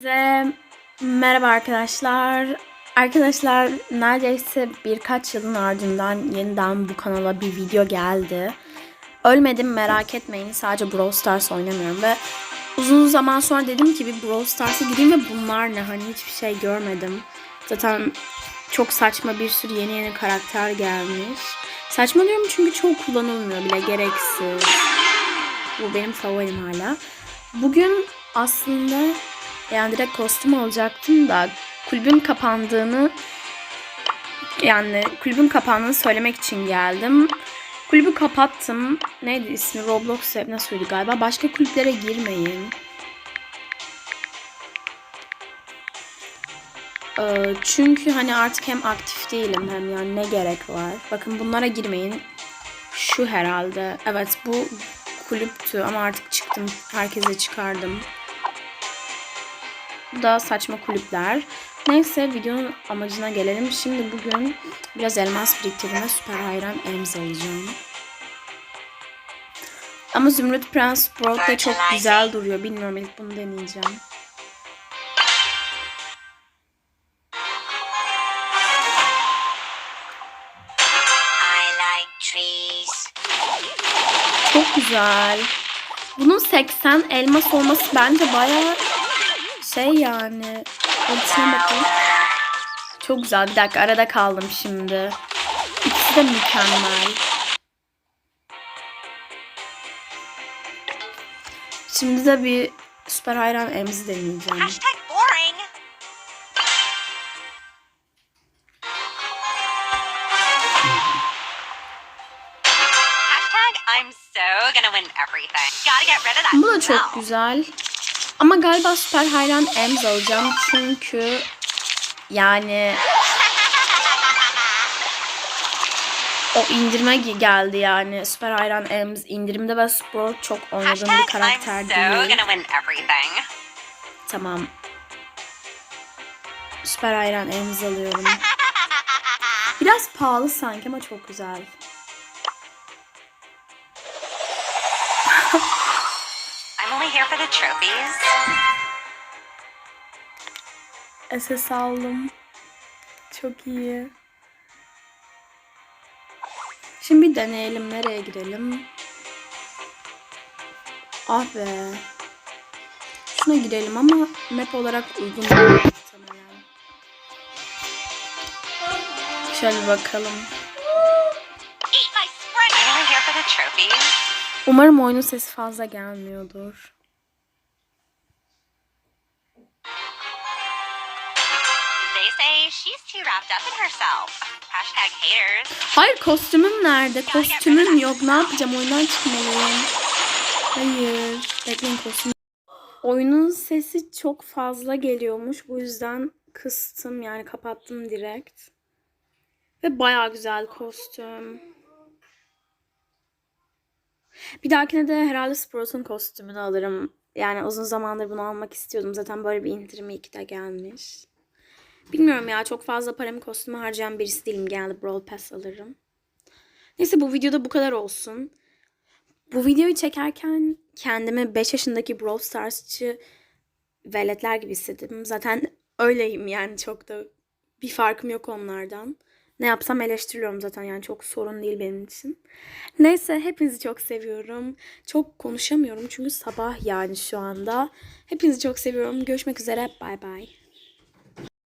Size merhaba arkadaşlar. Arkadaşlar neredeyse birkaç yılın ardından yeniden bu kanala bir video geldi. Ölmedim merak etmeyin sadece Brawl Stars oynamıyorum ve uzun zaman sonra dedim ki bir Brawl Stars'a gireyim ve bunlar ne hani hiçbir şey görmedim. Zaten çok saçma bir sürü yeni yeni karakter gelmiş. Saçma diyorum çünkü çok kullanılmıyor bile gereksiz. Bu benim favorim hala. Bugün aslında yani direkt kostüm alacaktım da kulübün kapandığını yani kulübün kapandığını söylemek için geldim. Kulübü kapattım. Neydi ismi? Roblox nasıldı galiba. Başka kulüplere girmeyin. Ee, çünkü hani artık hem aktif değilim hem yani ne gerek var. Bakın bunlara girmeyin. Şu herhalde. Evet bu kulüptü ama artık çıktım. Herkese çıkardım. Bu da saçma kulüpler. Neyse videonun amacına gelelim. Şimdi bugün biraz elmas biriktirdim ve süper hayran emz alacağım. Ama Zümrüt Prens Brock da çok güzel duruyor. Bilmiyorum ilk bunu deneyeceğim. Çok güzel. Bunun 80 elmas olması bence bayağı şey yani. Bakın. Çok güzel. Bir dakika arada kaldım şimdi. İkisi de mükemmel. Şimdi de bir süper hayran emzi deneyeceğim. Bu da çok güzel. Ama galiba süper hayran emz alacağım. Çünkü yani o indirime ge- geldi yani. Süper hayran Ems indirimde ve spor çok oynadığım bir karakter değil. Tamam. Süper hayran Ems alıyorum. Biraz pahalı sanki ama çok güzel. Only here for the trophies. SS aldım. Çok iyi. Şimdi bir deneyelim. Nereye girelim? Ah be. Şuna girelim ama map olarak uygun değil. Şöyle bakalım. Umarım oyunun sesi fazla gelmiyordur. They say she's too wrapped up in herself. Hashtag haters. Hayır kostümüm nerede? Kostümüm yok. Ne yapacağım? Oyundan çıkmalıyım. Hayır. Bekleyin kostüm. Oyunun sesi çok fazla geliyormuş. Bu yüzden kıstım yani kapattım direkt. Ve baya güzel kostüm. Bir dahakine de herhalde Sprout'un kostümünü alırım. Yani uzun zamandır bunu almak istiyordum. Zaten böyle bir indirimi iki de gelmiş. Bilmiyorum ya çok fazla paramı kostüme harcayan birisi değilim. Genelde Brawl Pass alırım. Neyse bu videoda bu kadar olsun. Bu videoyu çekerken kendimi 5 yaşındaki Brawl Stars'çı veletler gibi hissettim. Zaten öyleyim yani çok da bir farkım yok onlardan. Ne yapsam eleştiriliyorum zaten yani çok sorun değil benim için. Neyse hepinizi çok seviyorum. Çok konuşamıyorum çünkü sabah yani şu anda. Hepinizi çok seviyorum. Görüşmek üzere. Bay bay.